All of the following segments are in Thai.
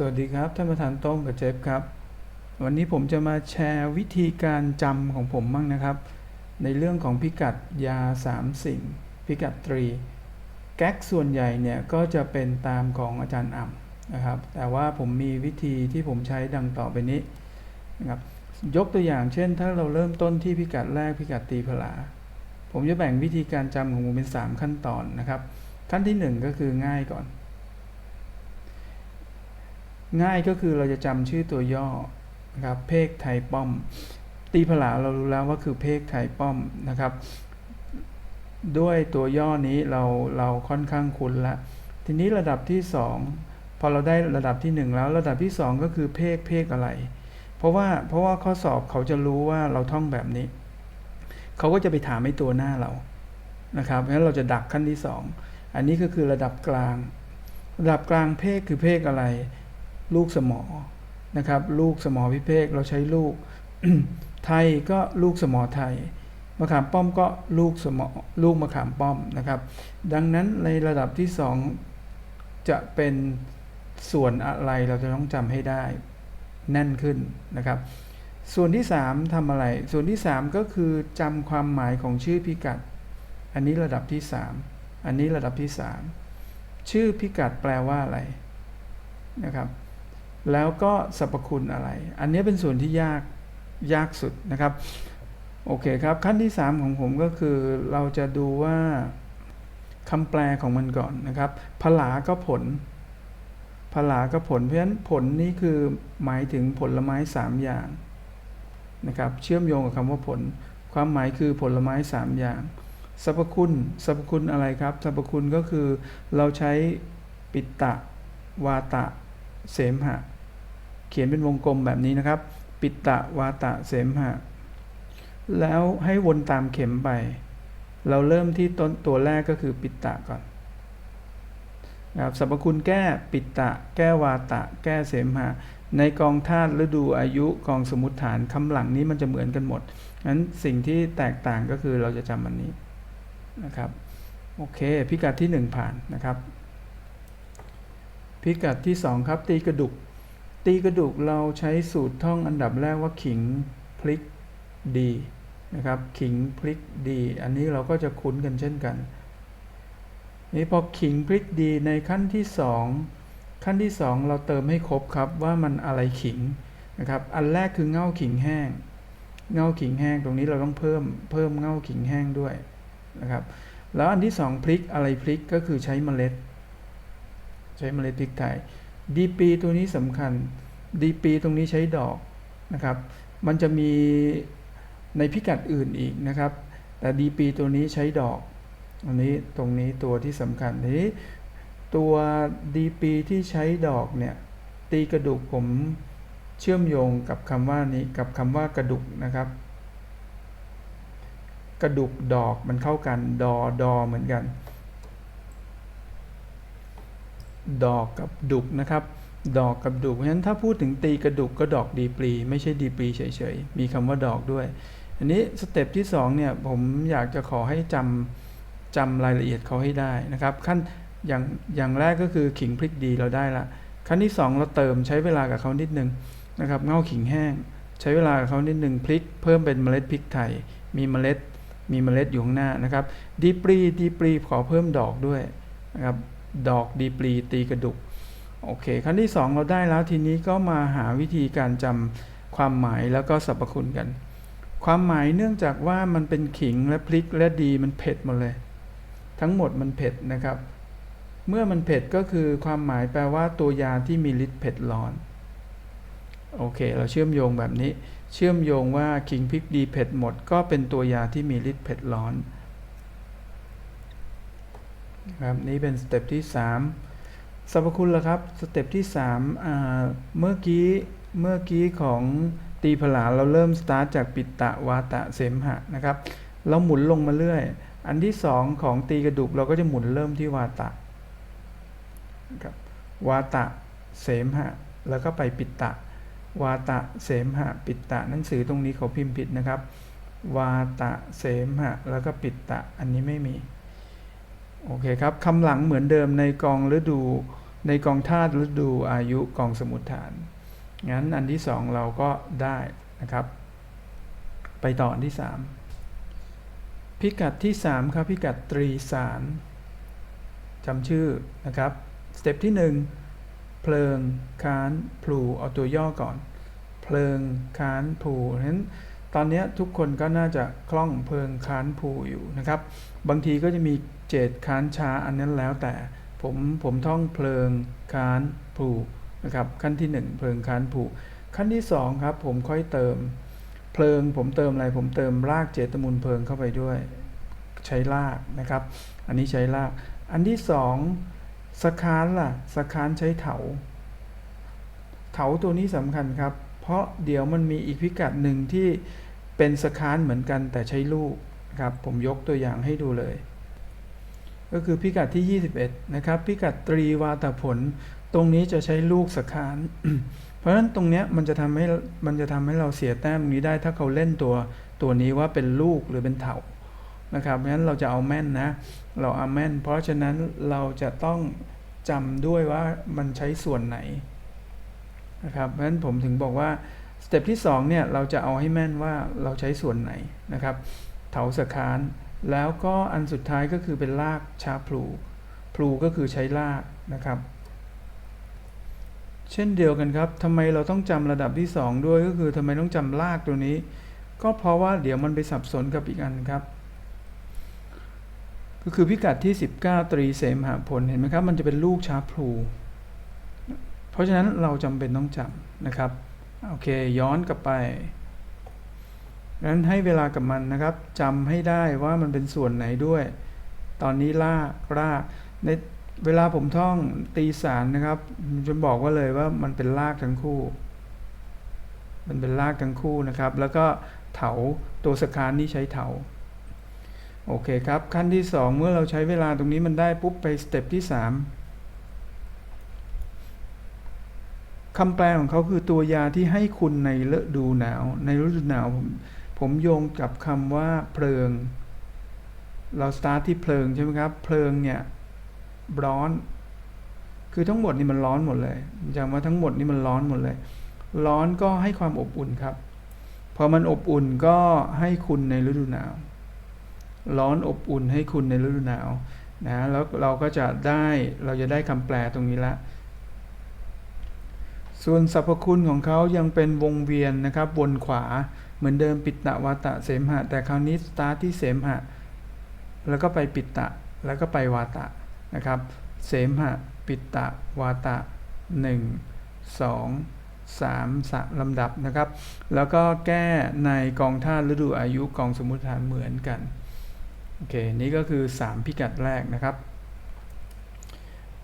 สวัสดีครับท่านประธานต้งกับเจฟครับ วันนี้ผมจะมาแชร์วิธีการจำของผมบ้างนะครับ ในเรื่องของพิกัดยา 3 สิ่ง พิกัดตรีแก๊กส่วนใหญ่เนี่ยก็จะเป็นตามของอาจารย์อ่ำนะครับ แต่ว่าผมมีวิธีที่ผมใช้ดังต่อไปนี้นะครับยกตัวอย่างเช่น ถ้าเราเริ่มต้นที่พิกัดแรกพิกัดตีผลา ผมจะแบ่งวิธีการจำของผมเป็น 3 ขั้นตอนนะครับ ขั้นที่ 1 ก็คือง่ายก่อน ง่ายก็คือเราจะจำชื่อตัวย่อนะครับเพกไทยป้อม ตีผลาเรารู้แล้วว่าคือเพกไทยป้อมนะครับ ด้วยตัวย่อนี้เราเราค่อนข้างคุ้นละ ทีนี้ระดับที่ 2 พอเราได้ระดับที่ 1 แล้วระดับที่ 2 ก็คือเพกเพกอะไร เพราะว่าเพราะว่าข้อสอบเขาจะรู้ว่าเราท่องแบบนี้ เขาก็จะไปถามไอ้ตัวหน้าเรานะครับงั้นเราจะดักขั้นที่ 2 อันนี้ก็คือระดับกลาง ระดับกลางเพกคือเพกอะไร ลูกสมอนะครับ ลูกสมอพิเภกเราใช้ลูก ไทยก็ลูกสมอไทยมะขามป้อมก็ลูกสมอลูกมะขามป้อมนะครับ ดังนั้นในระดับที่สองจะเป็นส่วนอะไรเราจะต้องจำให้ได้แน่นขึ้นนะครับ ส่วนที่สามทำอะไร ส่วนที่สามก็คือจำความหมายของชื่อพิกัด อันนี้ระดับที่สามอันนี้ระดับที่สามชื่อพิกัดแปลว่าอะไรนะครับ แล้วก็สรรพคุณอะไร อันนี้เป็นส่วนที่ยากยากสุดนะครับ โอเคครับ ขั้นที่ 3 ของผมก็คือเราจะดูว่าคำแปลของมันก่อนนะครับผลาก็ผลผลาก็ผลเพราะฉะนั้นผลนี้คือหมายถึงผลไม้ 3 อย่างนะครับเชื่อมโยงกับคำว่าผล ความหมายคือผลไม้ 3 อย่างสรรพคุณสรรพคุณอะไรครับสรรพคุณก็คือเราใช้ปิตะ วาตะ เสมหะ เขียนเป็นวงกลมแบบนี้นะครับ ปิตะวาตะเสมหะ แล้วให้วนตามเข็มไป เราเริ่มที่ต้นตัวแรกก็คือปิตะก่อนนะครับสรรพคุณแก้ปิตะ แก้วาตะ แก้เสมหะ ในกองธาตุฤดูอายุกองสมุติฐานคำหลังนี้มันจะเหมือนกันหมดงั้นสิ่งที่แตกต่างก็คือเราจะจำอันนี้นะครับโอเค พิกัดที่ 1 ผ่านนะครับ พิกัดที่ 2 ครับ ตีกระดุก ตีกระดุกเราใช้สูตรท่องอันดับแรกว่าขิงพลิกดีนะครับขิงพลิกดี อันนี้เราก็จะคุ้นกันเช่นกันนี่พอขิงพลิกดีในขั้นที่ 2 ขั้นที่ 2 เราเติมให้ครบครับว่ามันอะไรขิงนะครับอันแรกคือเง่าขิงแห้ง เง่าขิงแห้งตรงนี้เราต้องเพิ่มเพิ่มเง่าขิงแห้งด้วยนะครับแล้วอันที่ 2พลิกอะไรพลิกก็คือใช้เมล็ด ใช้เมล็ดพริกไทย ดีปีตัวนี้สำคัญดีปีตรงนี้ใช้ดอกนะครับ มันจะมีในพิกัดอื่นอีกนะครับ แต่ดีปีตัวนี้ใช้ดอกอันนี้ตรงนี้ตัวที่สำคัญทีนี้ตัวดีปีที่ใช้ดอกเนี่ยตีกระดุกผมเชื่อมโยงกับคำว่านี้กับคำว่ากระดุกนะครับ กระดุกดอกมันเข้ากันดอดอเหมือนกัน ดอกกับดุกนะครับ ดอกกับดุกเพราะฉะนั้นถ้าพูดถึงตีกระดุกก็ดอกดีปรีไม่ใช่ดีปรีเฉยๆ มีคำว่าดอกด้วย อันนี้สเต็ปที่2เนี่ยผมอยากจะขอให้จำจำรายละเอียดเขาให้ได้นะครับ ขั้นอย่างอย่างแรกก็คือขิงพริกดีเราได้ละขั้นที่ 2 เราเติมใช้เวลากับเขานิดนึงนะครับเง่าขิงแห้ง ใช้เวลากับเขานิดนึงพริก เพิ่มเป็นเมล็ดพริกไทย มีเมล็ดมีเมล็ดอยู่ข้างหน้านะครับดีปรีดีปรีขอเพิ่มดอกด้วยนะครับ ดอกดีปรีตีกระดุกโอเคขั้นที่ 2 เราได้แล้วทีนี้ก็มาหาวิธีการจำความหมายแล้วก็สรรพคุณกัน ความหมายเนื่องจากว่ามันเป็นขิงและพริกและดีมันเผ็ดหมดเลย ทั้งหมดมันเผ็ดนะครับ เมื่อมันเผ็ดก็คือความหมายแปลว่าตัวยาที่มีฤทธิ์เผ็ดร้อนโอเค เราเชื่อมโยงแบบนี้ เชื่อมโยงว่าขิงพริกดีเผ็ดหมด ก็เป็นตัวยาที่มีฤทธิ์เผ็ดร้อน ครับนี่เป็นสเต็ปที่ 3สรรพคุณละครับสเต็ปที่3อ่าเมื่อกี้เมื่อกี้ของตีผลาเราเริ่มสตาร์ทจากปิตะวาตะเสมหะนะครับเราหมุนลงมาเรื่อย อันที่ 2 ของตีกระดูกเราก็จะหมุนเริ่มที่วาตะนะครับวาตะเสมหะ แล้วก็ไปปิตะ วาตะเสมหะ ปิตะหนังสือตรงนี้เขาพิมพ์ผิดนะครับ วาตะเสมหะ แล้วก็ปิตะอันนี้ไม่มี โอเคครับคำหลังเหมือนเดิมในกองฤดูในกองธาตุฤดูอายุกองสมุทฐาน งั้นอันที่สองเราก็ได้นะครับ ไปต่ออันที่สามพิกัดที่สามครับพิกัดตรีสารจำชื่อนะครับ สเต็ปที่หนึ่งเพลิงค้านพลูเอาตัวย่อก่อน เพลิงค้านพลูเพราะฉะนั้น ตอนนี้ทุกคนก็น่าจะคล่องเพลิงค้านพลูอยู่นะครับ บางทีก็จะมีเจตค้านช้าอันนั้นแล้วแต่ผมผมท่องเพลิงค้านพลูนะครับขั้นที่หนึ่งเพลิงค้านพลูขั้นที่สองครับผมค่อยเติม เพลิงผมเติมอะไรผมเติมรากเจตมูลเพลิงเข้าไปด้วย ใช้รากนะครับ อันนี้ใช้ราก อันที่สองสคานล่ะสคานใช้เถา เถาตัวนี้สำคัญครับ เพราะเดี๋ยวมันมีอีกพิกัดหนึ่งที่เป็นสคานเหมือนกันแต่ใช้ลูกครับผมยกตัวอย่างให้ดูเลย ก็คือพิกัดที่ 21 นะครับ พิกัดตรีวาตผล ตรงนี้จะใช้ลูกสคาน เพราะฉะนั้นตรงเนี้ยมันจะทำให้มันจะทำให้เราเสียแต้มนี้ได้ถ้าเขาเล่นตัวตัวนี้ว่าเป็นลูกหรือเป็นเถานะครับเพราะฉะนั้นเราจะเอาแม่นนะ เราเอาแม่น เพราะฉะนั้นเราจะต้องจำด้วยว่ามันใช้ส่วนไหน นะครับเพราะฉะนั้นผมถึงบอกว่าสเต็ปที่2เนี่ยเราจะเอาให้แม่นว่าเราใช้ส่วนไหนนะครับเถาสะคานแล้วก็อันสุดท้ายก็คือเป็นรากชาพลูพลูก็คือใช้รากนะครับ เช่นเดียวกันครับทำไมเราต้องจำระดับที่ 2 ด้วยก็คือทำไมต้องจำรากตัวนี้ ก็เพราะว่าเดี๋ยวมันไปสับสนกับอีกอันครับ ก็คือพิกัดที่ 19 ตรีเสมหาผลเห็นไหมครับ มันจะเป็นลูกชาพลู ราะฉะนั้นเราจำเป็นต้องจำนะครับโอเคย้อนกลับไปงั้นให้เวลากับมันนะครับจำให้ได้ว่ามันเป็นส่วนไหนด้วย ตอนนี้ลากรากในเวลาผมท่องตีสารนะครับจะบอกว่าเลยว่ามันเป็นรากทั้งคู่ มันเป็นรากทั้งคู่นะครับ แล้วก็เถาตัวสคานนี่ใช้เถาโอเคครับขั้นที่ 2 เมื่อเราใช้เวลาตรงนี้มันได้ปุ๊บไปสเต็ปที่ 3 คำแปลของเขาคือตัวยาที่ให้คุณในฤดูหนาว ในฤดูหนาวผมผมโยงกับคำว่าเพลิง เราสตาร์ทที่เพลิงใช่ไหมครับ เพลิงเนี่ยร้อน คือทั้งหมดนี่มันร้อนหมดเลยจำว่าทั้งหมดนี่มันร้อนหมดเลย ร้อนก็ให้ความอบอุ่นครับ พอมันอบอุ่นก็ให้คุณในฤดูหนาว ร้อนอบอุ่นให้คุณในฤดูหนาวนะแล้วเราก็จะได้เราจะได้คำแปลตรงนี้ละ ส่วนสรรพคุณของเขายังเป็นวงเวียนนะครับวนขวาเหมือนเดิมปิตตะวาตะเสมหะ แต่คราวนี้สตาร์ทที่เสมหะ แล้วก็ไปปิตตะแล้วก็ไปวาตะนะครับเสมหะปิตตะวาตะ 1 2 3สะลำดับนะครับ แล้วก็แก้ในกองท่าฤดูอายุกองสมมุติฐานเหมือนกันโอเคนี่ก็คือ 3 พิกัดแรกนะครับ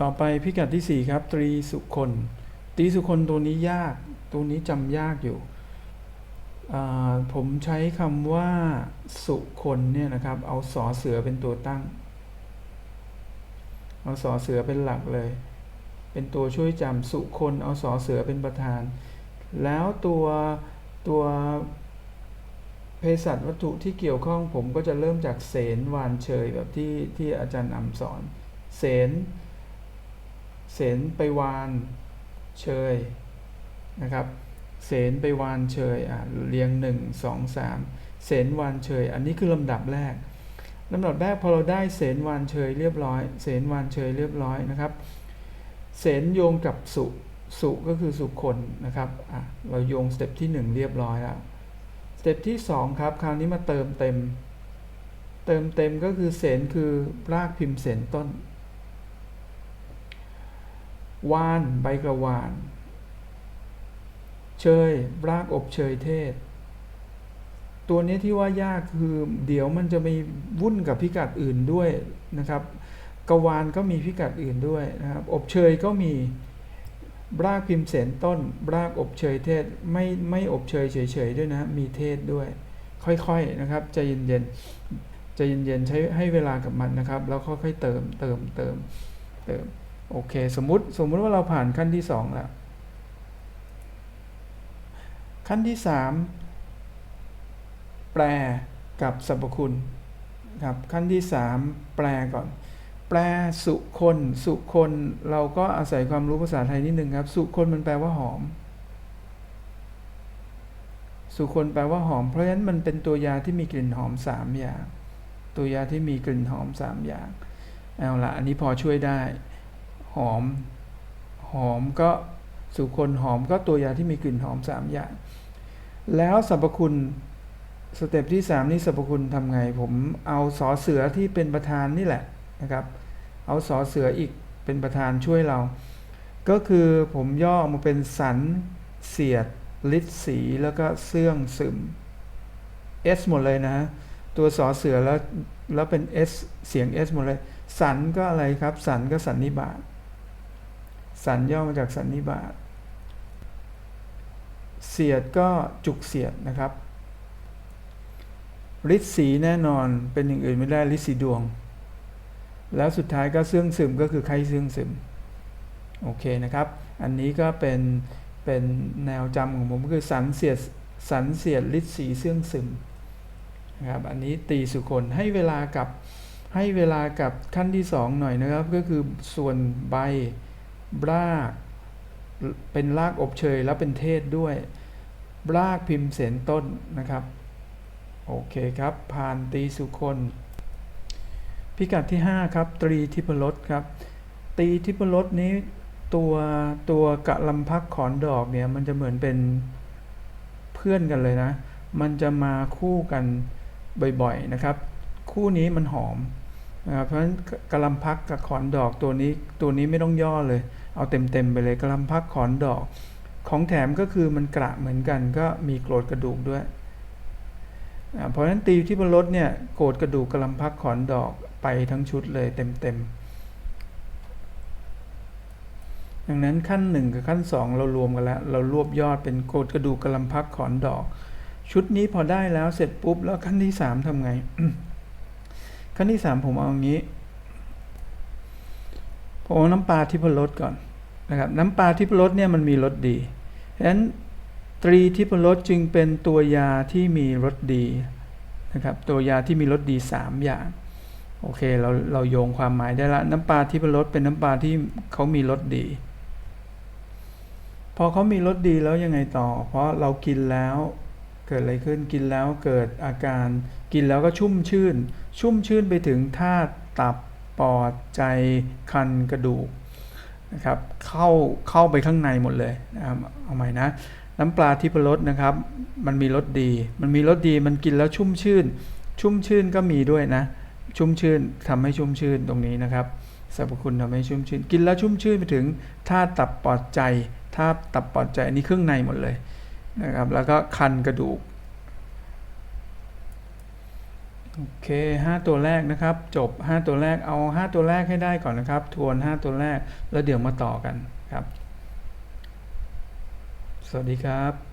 ต่อไปพิกัดที่ 4 ครับ ตรีสุคน ตีสุคนตัวนี้ยาก ตัวนี้จำยากอยู่ ผมใช้คำว่าสุคนเนี่ยนะครับ เอาสอเสือเป็นตัวตั้ง เอาสอเสือเป็นหลักเลย เป็นตัวช่วยจำสุคนเอาสอเสือเป็นประธาน แล้วตัวตัวเภสัชวัตถุที่เกี่ยวข้องผมก็จะเริ่มจากเสนวานเชยแบบที่ที่อาจารย์อำสอน เสน เสนไปวาน เชยนะครับเสนไปวานเชยอะเรียงหนึ่งสองสามเสนวานเชย อันนี้คือลำดับแรกลำดับแรกพอเราได้เสนวานเชยเรียบร้อย เสนวานเชยเรียบร้อยนะครับเสนโยงกับสุสุก็คือสุคนนะครับอะเราโยงสเต็ปที่ 1 เรียบร้อยแล้วสเต็ปที่ 2 ครับคราวนี้มาเติมเต็ม เติมเต็มก็คือเสนคือรากพิมพ์เสนต้น วานใบกระวาน เชยรากอบเชยเทศ ตัวนี้ที่ว่ายากคือเดี๋ยวมันจะไปวุ่นกับพิกัดอื่นด้วยนะครับกวานก็มีพิกัดอื่นด้วยนะครับ อบเชยก็มีรากพิมพ์เสนต้น รากอบเชยเทศไม่ไม่อบเชยเฉยๆด้วยนะมีเทศด้วย ค่อยๆนะครับใจเย็นๆใจเย็นๆใช้ให้เวลากับมันนะครับ แล้วค่อยๆเติมเติมเติมเติม โอเค สมมุติสมมุติว่าเราผ่านขั้นที่สองแล้ว ขั้นที่สามแปลกับสรรพคุณครับขั้นที่สามแปลก่อนแแปลสุคน สุคน เราก็อาศัยความรู้ภาษาไทยนิดนึงครับ สุคนมันแปลว่าหอม สุคนแปลว่าหอม เพราะฉะนั้นมันเป็นตัวยาที่มีกลิ่นหอมสามอย่าง ตัวยาที่มีกลิ่นหอมสามอย่าง เอาละอันนี้พอช่วยได้ หอม หอมก็สุคนหอมก็ตัวยาที่มีกลิ่นหอมสามอย่าง แล้วสรรพคุณสเต็ปที่สามนี่สรรพคุณทำไง ผมเอาสอเสือที่เป็นประธานนี่แหละนะครับ เอาสอเสืออีกเป็นประธานช่วยเรา ก็คือผมย่อมาเป็นสันเสียดลิดสีแล้วก็เสื่องซึม S หมดเลยนะตัวสอเสือแล้วแล้วเป็น S เสียง S หมดเลย สันก็อะไรครับ สันก็สันนิบาต สันย่อมาจากสันนิบาต เสียดก็จุกเสียดนะครับฤทธิ์สีแน่นอนเป็นอย่างอื่นไม่ได้ฤทธิ์สีดวง แล้วสุดท้ายก็เสื่องซึมก็คือไข้เสื่องซึมโอเคนะครับ อันนี้ก็เป็นเป็นแนวจำของผมก็คือสันเสียดสันเสียดฤทธิ์สีเสื่องซึมนะครับอันนี้ตีสุคนให้เวลากับให้เวลากับขั้นที่สองหน่อยนะครับ ก็คือส่วนใบ ราก เป็นรากอบเชยแล้วเป็นเทศด้วย รากพิมพ์เสนต้นนะครับ โอเคครับ ผ่านตีสุคนพิกัดที่ 5 ครับ ตรีทิพรสครับ ตีทิพรสนี้ตัวตัวกะลำพักขอนดอกเนี่ยมันจะเหมือนเป็นเพื่อนกันเลยนะ มันจะมาคู่กันบ่อยๆนะครับ คู่นี้มันหอม นะครับเพราะฉะนั้นกระลำพักกับขอนดอกตัวนี้ตัวนี้ไม่ต้องย่อเลย เอาเต็มๆไปเลยกระลำพักขอนดอก ของแถมก็คือมันกระเหมือนกัน ก็มีโกรธกระดูกด้วย เพราะฉะนั้นตีที่บนรถเนี่ยโกรธกระดูกกระลำพักขอนดอกไปทั้งชุดเลยเต็มๆดังนั้นขั้นหนึ่งกับขั้นสองเรารวมกันแล้ว เรารวบยอดเป็นโกรธกระดูกกระลำพักขอนดอก ชุดนี้พอได้แล้วเสร็จปุ๊บแล้วขั้นที่สามทำไง ขั้นที่สามผมเอาอย่างนี้ผมเอาน้ำปลาทิพรสก่อนนะครับน้ำปลาทิพรสเนี่ยมันมีรสดีฉะนั้นตรีทิพรสจึงเป็นตัวยาที่มีรสดีนะครับตัวยาที่มีรสดี 3 อย่างโอเคเราเราโยงความหมายได้ละน้ำปลาทิพรสเป็นน้ำปลาที่เขามีรสดี พอเขามีรสดีแล้วยังไงต่อ เพราะเรากินแล้ว เกิดอะไรขึ้นกินแล้วเกิดอาการ กินแล้วก็ชุ่มชื่น ชุ่มชื่นไปถึงธาตุตับปอดใจคันกระดูกนะครับเข้าเข้าไปข้างในหมดเลยนะครับเอาใหม่นะ น้ำปลาทิพรสนะครับ มันมีรสดี มันมีรสดีมันกินแล้วชุ่มชื่น ชุ่มชื่นก็มีด้วยนะ ชุ่มชื่นทำให้ชุ่มชื่นตรงนี้นะครับสรรพคุณทำให้ชุ่มชื่น กินแล้วชุ่มชื่นไปถึงธาตุตับปอดใจธาตุตับปอดใจอันนี้เครื่องในหมดเลย นะครับ แล้วก็คันกระดูก โอเคห้าตัวแรกนะครับ จบ 5 ตัวแรก เอา 5 ตัวแรกให้ได้ก่อนนะครับ ทวน 5 ตัวแรก แล้วเดี๋ยวมาต่อกันครับ สวัสดีครับ